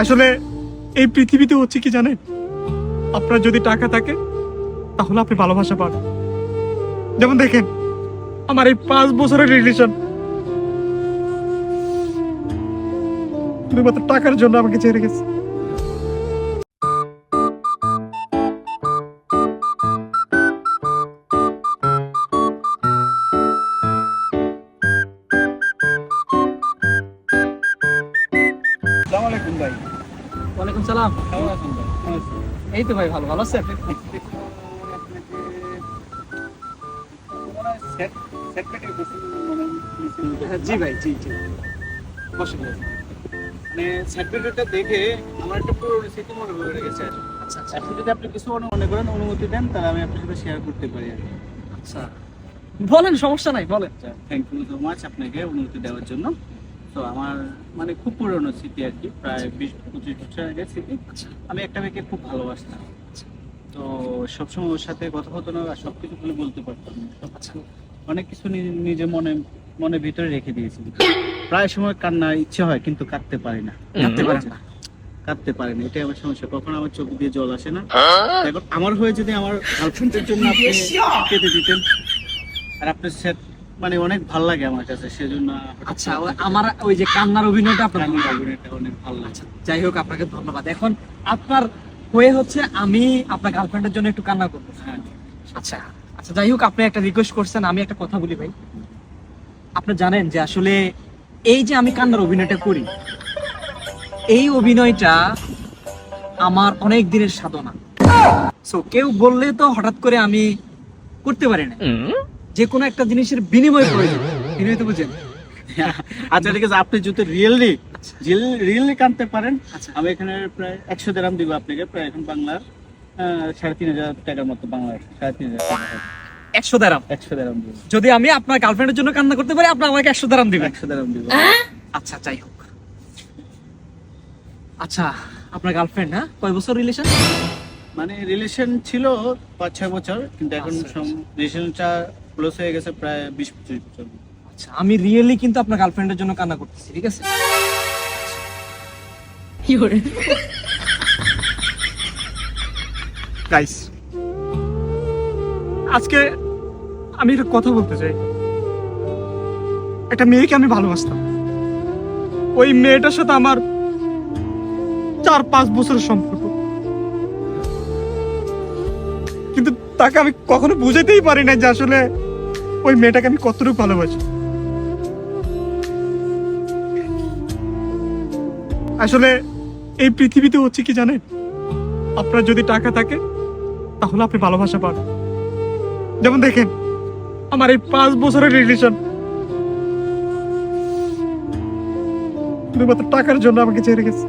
আসলে এই পৃথিবীতে হচ্ছে কি জানেন? আপনার যদি টাকা থাকে, তাহলে আপনি ভালোবাসা পাবেন যেমন দেখেন, আমার এই পাঁচ বছরের রিলেশন টাকার জন্য আমাকে ছেড়ে গেছে। ওয়ালাইকুম সালাম। এই তো ভাই ভালো ভালো আছেন? জি ভাই জি জি। বসে বসে। মানে সার্টিফিকেটটা দেখে আমার একটা পুরো স্মৃতি মনে গেছে। আচ্ছা আচ্ছা। এখন যদি আপনি কিছু মনে করেন অনুমতি দেন তাহলে আমি আপনার সাথে শেয়ার করতে পারি আর। আচ্ছা। বলেন সমস্যা নাই বলেন। থ্যাংক ইউ সো মাচ আপনাকে অনুমতি দেওয়ার জন্য। তো আমার মানে খুব পুরনো স্মৃতি আর কি প্রায় বিশ পঁচিশ বছর আগের স্মৃতি। আমি একটা মেয়েকে খুব ভালোবাসতাম। তো সবসময় ওর সাথে কথা হতো না আর সবকিছু খুলে বলতে পারতাম অনেক কিছু নিজে মনে মনে ভিতরে রেখে দিয়েছি। প্রায় সময় কান্না ইচ্ছে হয় কিন্তু কাঁদতে পারি না। কাঁদতে পারেন না। কাঁদতে পারি না এটাই আমার সমস্যা। কখনো আমার চোখ দিয়ে জল আসে না। এখন আমার হয়ে যদি আমার গার্লফ্রেন্ডের জন্য আপনি কেঁদে দিতেন আর আপনার সেট মানে অনেক ভালো লাগে আমার কাছে সেজন্য আচ্ছা আমার ওই যে কান্নার অভিনয়টা আপনার। অভিনয়টা অনেক ভালো লাগছে যাই হোক আপনাকে ধন্যবাদ। এখন আপনার হয়ে হচ্ছে আমি আপনার গার্লফ্রেন্ডের জন্য একটু কান্না করব। হ্যাঁ। আচ্ছা আচ্ছা যাই হোক আপনি একটা রিকোয়েস্ট করছেন আমি একটা কথা বলি ভাই। আপনি জানেন যে আসলে এই যে আমি কান্নার অভিনয়টা করি এই অভিনয়টা আমার অনেক দিনের সাধনা। সো কেউ বললে তো হঠাৎ করে আমি করতে পারি না। যে কোনো একটা জিনিসের বিনিময় প্রয়োজন বিনিময় তো বুঝেন। আচ্ছা ঠিক আছে আপনি যদি রিয়েলি রিয়েলি কানতে পারেন আচ্ছা। আমি এখানে প্রায় একশো দেরাম দিব আপনাকে প্রায় এখন বাংলার সাড়ে তিন হাজার টাকার মতো বাংলার সাড়ে তিন হাজার টাকা একশো দারাম একশো দেরাম দিব। যদি আমি আপনার গার্লফ্রেন্ডের জন্য কান্না করতে পারি আপনি আমাকে একশো দারাম দিবেন। একশো দেরাম দিব। আচ্ছা যাই হোক। আচ্ছা আপনার গার্লফ্রেন্ড হ্যাঁ? কয় বছর রিলেশন মানে রিলেশন ছিল পাঁচ ছয় বছর কিন্তু এখন রিলেশনটা ক্লোজ হয়ে গেছে প্রায় বিশ পঁচিশ বছর। আচ্ছা আমি রিয়েলি কিন্তু আপনার গার্লফ্রেন্ডের জন্য কান্না করতেছি ঠিক আছে? গাইস আজকে আমি একটা কথা বলতে চাই। একটা মেয়েকে আমি ভালোবাসতাম। ওই মেয়েটার সাথে আমার চার পাঁচ বছরের সম্পর্ক। কিন্তু তাকে আমি কখনো বুঝাতেই পারি না যে আসলে ওই মেয়েটাকে আমি কতটুকু ভালোবাসি? আসলে এই পৃথিবীতে হচ্ছে কি জানেন? আপনার যদি টাকা থাকে, তাহলে আপনি ভালোবাসা পাবেন। যেমন দেখেন, আমার এই পাঁচ বছরের রিলেশন শুধুমাত্র টাকার জন্য আমাকে ছেড়ে গেছে।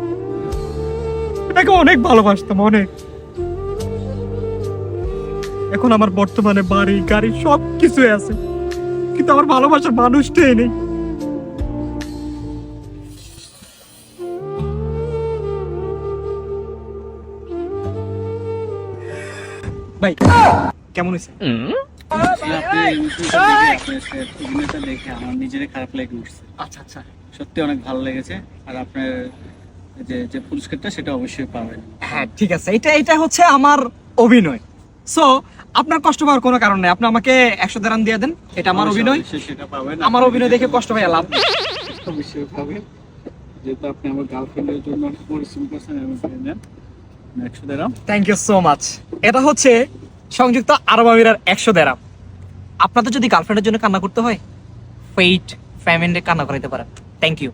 এটাকে অনেক ভালোবাসতাম, অনেক। এখন আমার বর্তমানে বাড়ি, গাড়ি সব কিছু আছে। কিন্তু আমার ভালোবাসার মানুষটাই নেই। ভাই কেমন হয়েছে? অভিনয়টা দেখে আমার নিজেরই খারাপ লেগে উঠছে আচ্ছা আচ্ছা। সত্যি অনেক ভালো লেগেছে। আর আপনার যে যে পুরস্কারটা সেটা অবশ্যই পাবেন। হ্যাঁ ঠিক আছে। এটা এটা হচ্ছে আমার অভিনয়। সো আপনার কষ্ট পাওয়ার কোনো কারণ নেই। আপনি আমাকে একশো দারান দিয়ে দেন এটা আমার অভিনয়। আমার অভিনয় দেখে কষ্ট পাই লাভ অবশ্যই পাবেন। যেহেতু আপনি আমার গার্লফ্রেন্ডের জন্য পরিশ্রম করছেন নেন একশো দেরাম। থ্যাংক ইউ সো মাচ এটা হচ্ছে সংযুক্ত আরব আমিরার একশো দেরাম। আপনাদের যদি গার্লফ্রেন্ডের জন্য কান্না করতে হয় ফেইট ফ্যামিলি কান্না করাইতে পারেন। Thank you